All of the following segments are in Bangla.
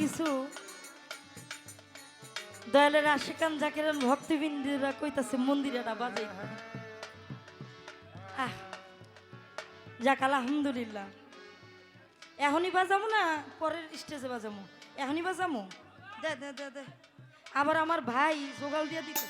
কিছু দয়ালের আশেকান জাকিরান ভক্তিবিন্দুরা কইতাছে, মন্দিরেরা বাজে আহ, যাক, আলহামদুলিল্লাহ। এখনই বাজামো না, পরের স্টেজে বাজামো এখনই বাজামো দে দে দে দে। আবার আমার ভাই জোগাল দিয়ে দিতে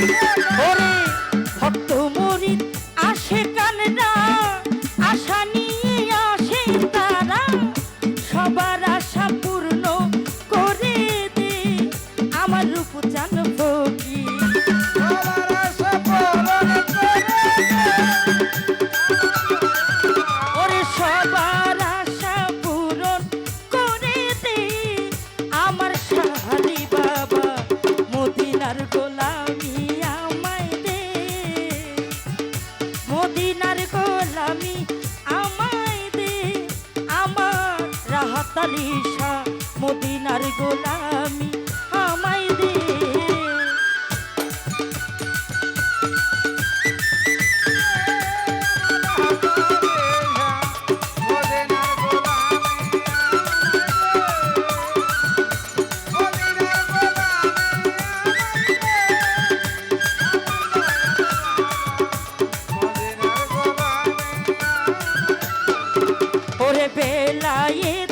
Thank you. শাহ মদিনার গোলামি আমায় দে। মদিনার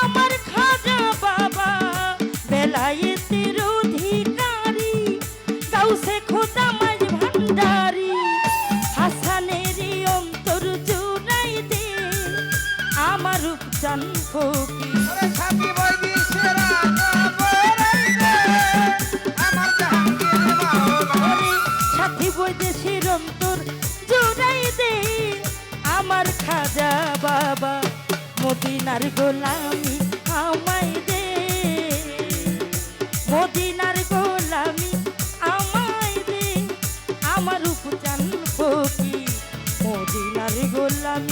আমার খাজা বাবা বেলায়েতের অধিকারী। গাউসে খোদা মাঝ ভান্ডারি। হাসানেরই অন্তর জুড়াই দে। আমার রূপচান ফকির। বৈদেশির অন্তর জোড়াই দে। আমার খাজা মদিনার গোলামি আমায় দে। মদিনার গোলামি আমায় দে। আমার উপচান ফকি মদিনার গোলামি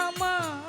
আমার